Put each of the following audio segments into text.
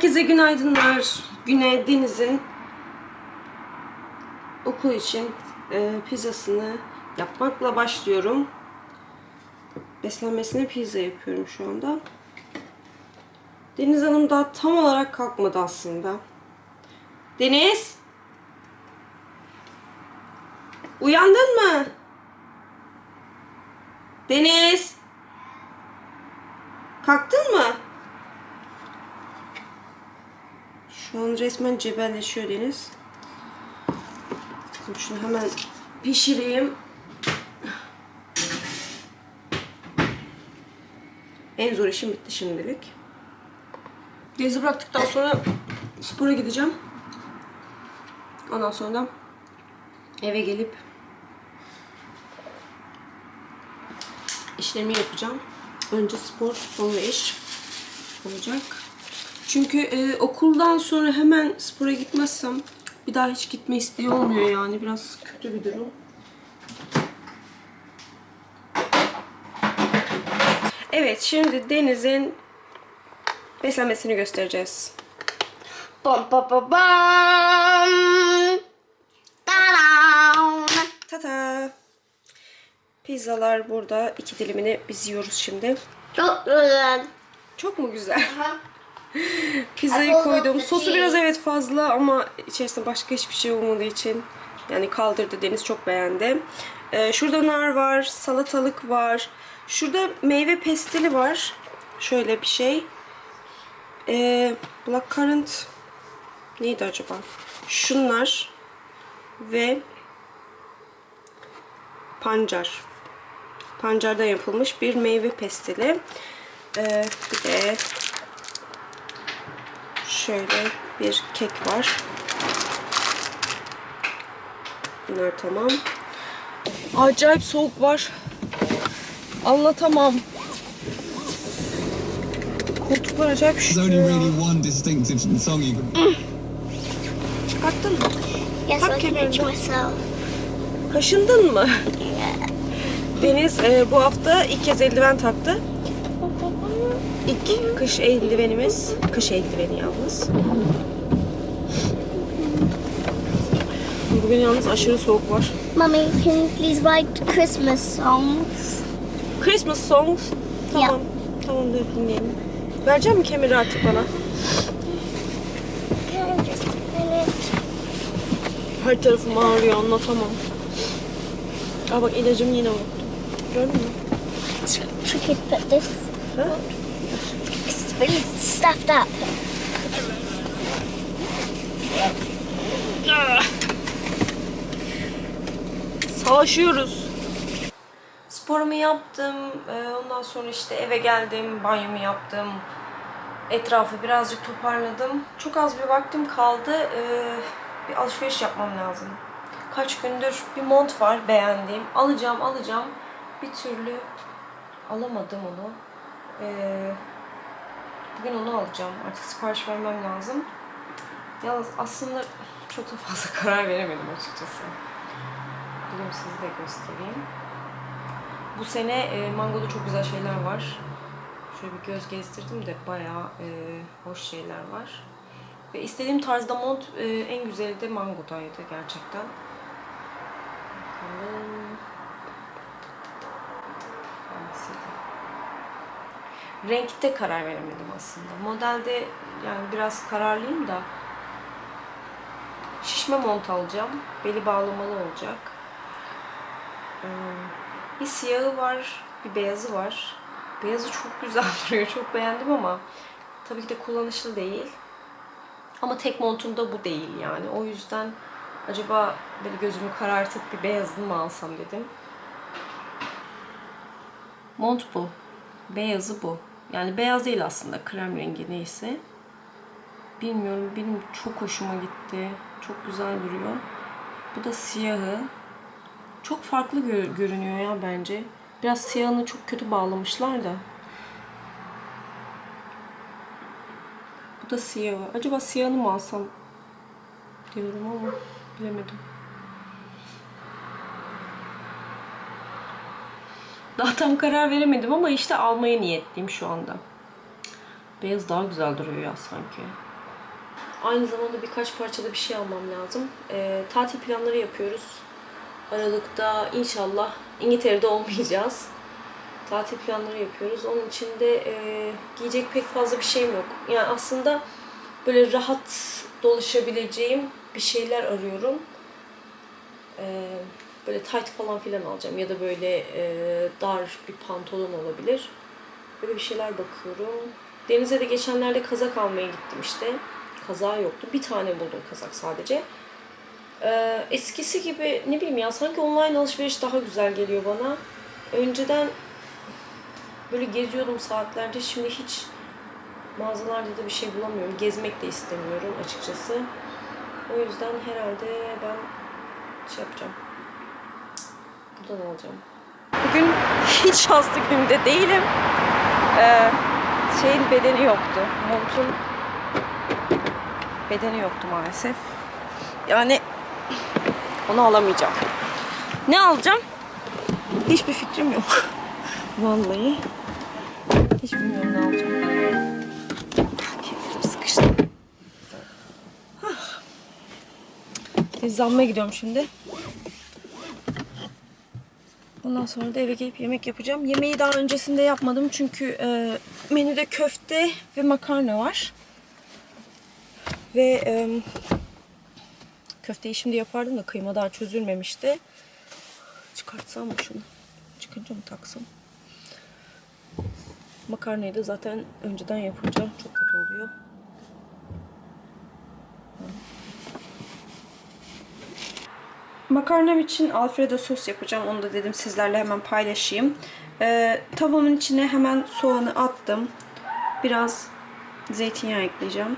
Herkese günaydınlar. Güne Deniz'in okul için e, pizzasını yapmakla başlıyorum. Beslenmesine pizza yapıyorum şu anda. Deniz Hanım daha tam olarak kalkmadı aslında. Deniz! Uyandın mı? Deniz! Kalktın mı? Şu an resmen cebelleşiyor Deniz. Şunu hemen pişireyim. En zor işim bitti şimdilik. Deniz'i bıraktıktan sonra spora gideceğim. Ondan sonra da eve gelip işlerimi yapacağım. Önce spor, sonra iş olacak. Çünkü e, okuldan sonra hemen spora gitmezsem bir daha hiç gitme isteği olmuyor yani. Biraz kötü bir durum. Evet, şimdi Deniz'in beslenmesini göstereceğiz. Bum bum bum. Ta-dam. Tata! Pizzalar burada. iki dilimini biz yiyoruz şimdi. Çok güzel. Çok mu güzel? Aha. Pizzayı koydum. Sosu biraz evet fazla ama içerisinde başka hiçbir şey olmadığı için yani kaldırdı Deniz çok beğendi. Ee, şurada nar var, salatalık var. Şurada meyve pestili var. Şöyle bir şey. Ee, black currant neydi acaba? Şunlar ve pancar. Pancardan yapılmış bir meyve pestili. Ee, bir de Şöyle bir kek var. Bunlar tamam. Acayip soğuk var. Anlatamam. Koltuklar acayip üşüyor ya. really one distinctive song you can. Çıkarttın mı? Yes, Hak I can kemerinde. itch myself. Kaşındın mı? Deniz e, bu hafta ilk kez eldiven taktı. İlk kış eldivenimiz. Kış eldiveni yalnız. Bugün yalnız aşırı soğuk var. Mummy, can you please write Christmas songs? Christmas songs. Tamam. Tamam dur dinleyelim. Verecek mi kemeri artık bana? Her tarafım ağrıyor anlatamam. Aa bak ilacımı yine unuttum. Gördün mü? To put this. Ha? Really stuffed up. Savaşıyoruz. Sporumu yaptım. Ee, Ondan sonra işte eve geldim. Banyomu yaptım. Etrafı birazcık toparladım. Çok az bir vaktim kaldı. Ee, Bir alışveriş yapmam lazım. Kaç gündür bir mont var beğendiğim. Alacağım alacağım. Bir türlü alamadım onu. Ee, Bugün onu alacağım. Artık sipariş vermem lazım. Yalnız aslında çok da fazla karar veremedim açıkçası. Bugün size de göstereyim. Bu sene e, Mango'da çok güzel şeyler var. Şöyle bir göz gezdirdim de bayağı e, hoş şeyler var. Ve istediğim tarzda mont e, en güzeli de Mango'daydı gerçekten. Renkte karar veremedim aslında. Modelde yani biraz kararlıyım da şişme mont alacağım. Beli bağlamalı olacak. Ee, Bir siyahı var, bir beyazı var. Beyazı çok güzel duruyor, çok beğendim ama tabii ki de kullanışlı değil. Ama tek montumda bu değil yani. O yüzden acaba böyle gözümü karartıp bir beyazını mı alsam dedim. Mont bu. Beyazı bu. Yani beyaz değil aslında. Krem rengi neyse. Bilmiyorum. Benim çok hoşuma gitti. Çok güzel duruyor. Bu da siyahı. Çok farklı gö- görünüyor ya bence. Biraz siyahını çok kötü bağlamışlar da. Bu da siyahı. Acaba siyahını mı alsam diyorum ama bilemedim. Daha tam karar veremedim ama işte almaya niyetliyim şu anda. Beyaz daha güzel duruyor ya sanki. Aynı zamanda birkaç parçada bir şey almam lazım. Ee, tatil planları yapıyoruz. Aralıkta inşallah İngiltere'de olmayacağız. Tatil planları yapıyoruz. Onun için de e, giyecek pek fazla bir şeyim yok. Yani aslında böyle rahat dolaşabileceğim bir şeyler arıyorum. Ee, böyle tight falan filan alacağım ya da böyle e, dar bir pantolon olabilir. Böyle bir şeyler bakıyorum. Denize de geçenlerde kazak almaya gittim işte. Kazağı yoktu. Bir tane buldum kazak sadece. Ee, eskisi gibi ne bileyim ya sanki online alışveriş daha güzel geliyor bana. Önceden böyle geziyordum saatlerce. Şimdi hiç mağazalarda da bir şey bulamıyorum. Gezmek de istemiyorum açıkçası. O yüzden herhalde ben şey yapacağım. Buradan alacağım. Bugün hiç şanslı günümde değilim. Ee, şeyin bedeni yoktu. Montun bedeni yoktu maalesef. Yani onu alamayacağım. Ne alacağım? Hiçbir fikrim yok. Vallahi. Hiç bilmiyorum ne alacağım. Keyfim sıkıştı. Hah. Eczaneye gidiyorum şimdi. Ondan sonra da eve gelip yemek yapacağım. Yemeği daha öncesinde yapmadım çünkü e, menüde köfte ve makarna var. Ve e, köfteyi şimdi yapardım da kıyma daha çözülmemişti. Çıkartsam mı şunu? Çıkınca mı taksam? Makarnayı da zaten önceden yapınca çok kötü oluyor. Makarnam için alfredo sos yapacağım. Onu da dedim sizlerle hemen paylaşayım. Ee, tavamın içine hemen soğanı attım. Biraz zeytinyağı ekleyeceğim.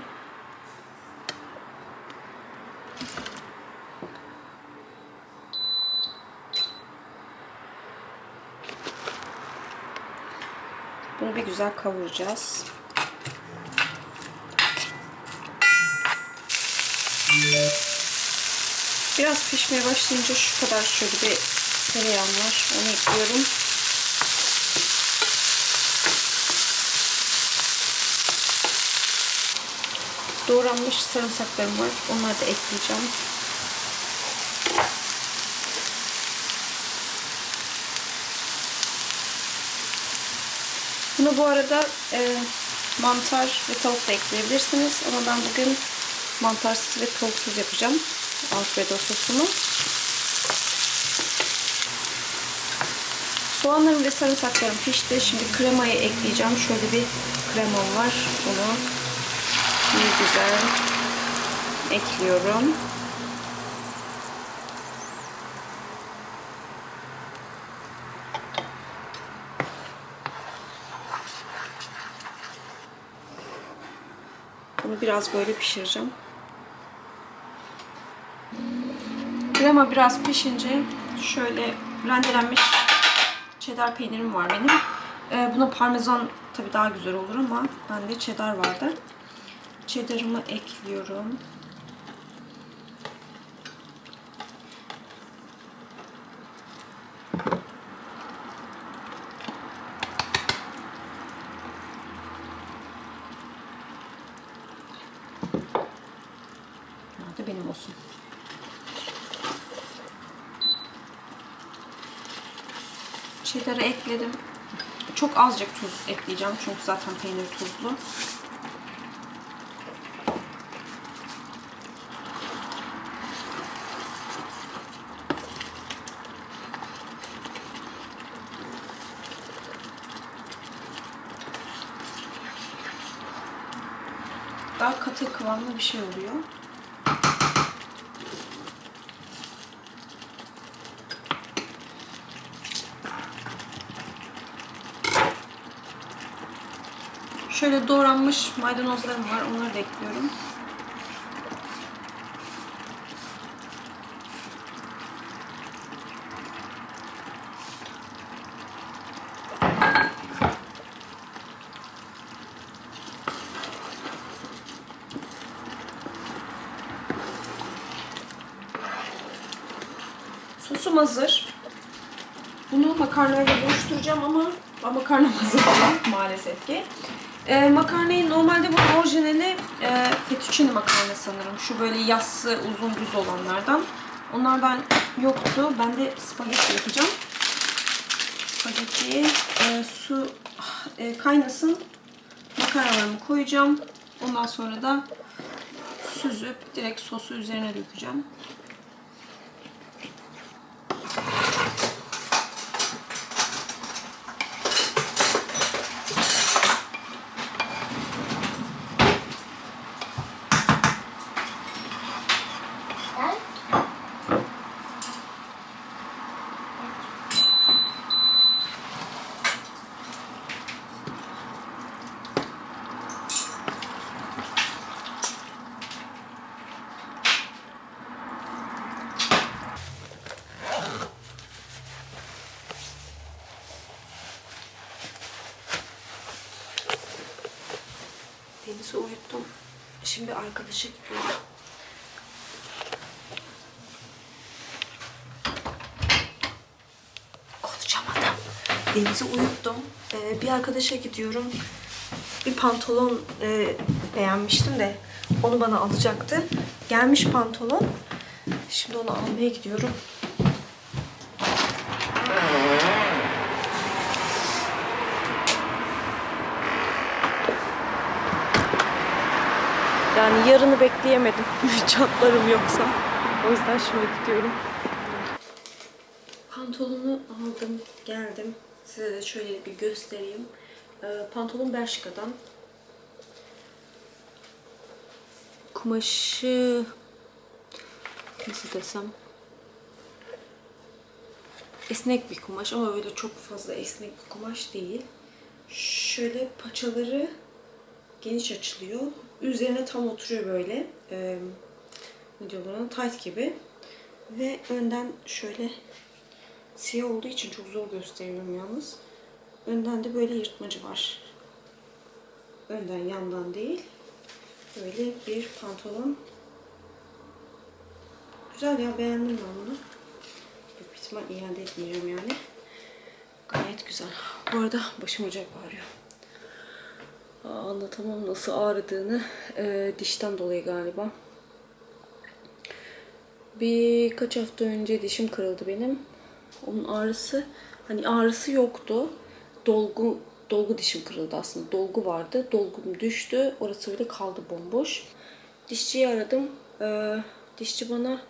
Bunu bir güzel kavuracağız. Biraz pişmeye başlayınca şu kadar şöyle bir tereyağım var. Onu ekliyorum. Doğranmış sarımsaklarım var. Onları da ekleyeceğim. Bunu bu arada e, mantar ve tavuk da ekleyebilirsiniz. Ama ben bugün mantarsız ve tavuksuz yapacağım. Alfredo sosumu. Soğanlarım ve sarımsaklarım pişti. Şimdi kremayı ekleyeceğim. Şöyle bir kremam var. Onu bir güzel ekliyorum. Bunu biraz böyle pişireceğim. Krema biraz pişince şöyle rendelenmiş cheddar peynirim var benim. Ee, buna parmesan tabi daha güzel olur ama bende cheddar vardı. Cheddar'ımı ekliyorum. Nerede benim olsun. Cheddar'ı ekledim. Çok azıcık tuz ekleyeceğim çünkü zaten peynir tuzlu. Daha katı kıvamlı bir şey oluyor. Şöyle doğranmış maydanozlarım var. Onları da ekliyorum. Sosum hazır. Bunu makarnayla buluşturacağım ama makarna hazır maalesef ki. E, makarnayı normalde bu orijinali e, fettuccine makarna sanırım. Şu böyle yassı uzun düz olanlardan. Onlardan yoktu. Ben de spagetti yapacağım. Spagettiye e, su e, kaynasın. Makarnalarımı koyacağım. Ondan sonra da süzüp direkt sosu üzerine dökeceğim. Dad? Deniz'i uyuttum. Şimdi arkadaşa gidiyorum. Konuşamadım. Deniz'i uyuttum. Ee, bir arkadaşa gidiyorum. Bir pantolon e, beğenmiştim de onu bana alacaktı. Gelmiş pantolon. Şimdi onu almaya gidiyorum. Yani yarını bekleyemedim. Çatlarım yoksa. O yüzden şimdi gidiyorum. Pantolonu aldım, geldim. Size de şöyle bir göstereyim. Ee, pantolon Bershka'dan. Kumaşı nasıl desem esnek bir kumaş ama böyle çok fazla esnek bir kumaş değil. Şöyle paçaları geniş açılıyor. Üzerine tam oturuyor böyle. Ee, ne diyorlar ona? Tight gibi. Ve önden şöyle siyah olduğu için çok zor gösteriyorum yalnız. Önden de böyle yırtmacı var. Önden yandan değil. Böyle bir pantolon. Güzel ya beğendim ben bunu. Büyük ihtimal iade etmeyeceğim yani. Gayet güzel. Bu arada başım ocak ağrıyor. Anlatamam nasıl ağrıdığını. Ee, dişten dolayı galiba. Birkaç hafta önce dişim kırıldı benim. Onun ağrısı, hani ağrısı yoktu. Dolgu dolgu dişim kırıldı aslında. Dolgu vardı. Dolgum düştü. Orası öyle kaldı bomboş. Dişçiyi aradım. Ee, dişçi bana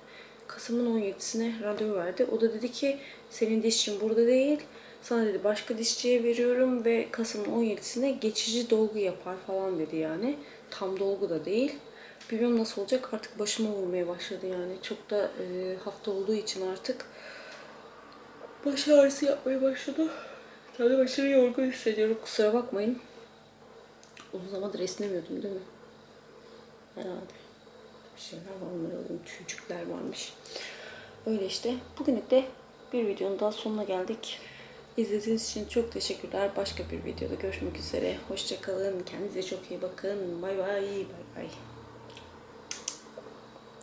Kasım'ın 17'sine randevu verdi. O da dedi ki senin dişçin burada değil. Sana dedi başka dişçiye veriyorum ve Kasım'ın 17'sine geçici dolgu yapar falan dedi yani. Tam dolgu da değil. Bilmiyorum nasıl olacak artık başıma vurmaya başladı yani. Çok da e, hafta olduğu için artık baş ağrısı yapmaya başladı. Tabii aşırı yorgun hissediyorum. Kusura bakmayın. Uzun zamandır esnemiyordum değil mi? Herhalde. Var onları Tüycükler varmış. Öyle işte. Bugünlük de bir videonun daha sonuna geldik. İzlediğiniz için çok teşekkürler. Başka bir videoda görüşmek üzere. Hoşçakalın. Kendinize çok iyi bakın. Bay bay. Bay bay.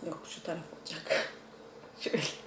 Yok şu taraf olacak. Şöyle.